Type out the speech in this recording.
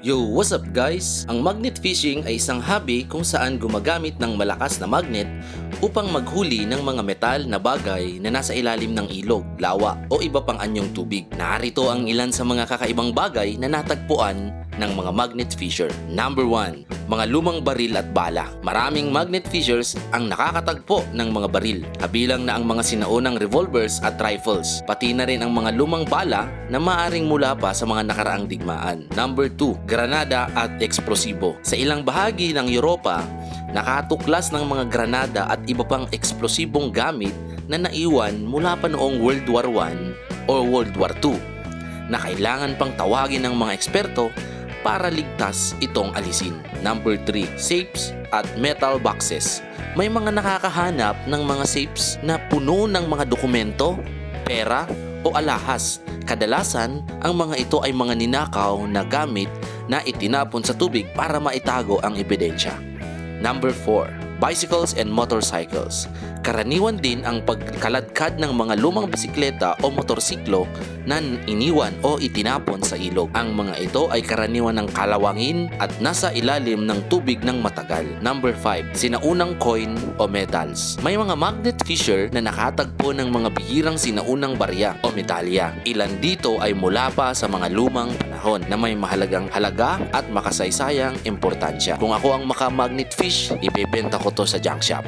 Yo, what's up guys? Ang magnet fishing ay isang hobby kung saan gumagamit ng malakas na magnet upang maghuli ng mga metal na bagay na nasa ilalim ng ilog, lawa o iba pang anyong tubig. Narito ang ilan sa mga kakaibang bagay na natagpuan ng mga magnet fisher. Number 1, mga lumang baril at bala. Maraming magnet fishers ang nakakatagpo ng mga baril, kabilang na ang mga sinaunang revolvers at rifles, pati na rin ang mga lumang bala na maaring mula pa sa mga nakaraang digmaan. Number 2, granada at eksplosibo. Sa ilang bahagi ng Europa, nakatuklas ng mga granada at iba pang eksplosibong gamit na naiwan mula pa noong World War I o World War II na kailangan pang tawagin ng mga eksperto para ligtas itong alisin. Number 3, safes at metal boxes. May mga nakakahanap ng mga safes na puno ng mga dokumento, pera o alahas. Kadalasan, ang mga ito ay mga ninakaw na gamit na itinapon sa tubig para maitago ang ebidensya. Number 4, bicycles and motorcycles. Karaniwan din ang pagkaladkad ng mga lumang bisikleta o motorsiklo na iniwan o itinapon sa ilog. Ang mga ito ay karaniwan ng kalawangin at nasa ilalim ng tubig ng matagal. Number 5, sinaunang coin o medals. May mga magnet fisher na nakatagpo ng mga bihirang sinaunang barya o medalya. Ilan dito ay mula pa sa mga lumang panahon na may mahalagang halaga at makasaysayang importansya. Kung ako ang maka-magnet fish, ibebenta ko to sa junk shop.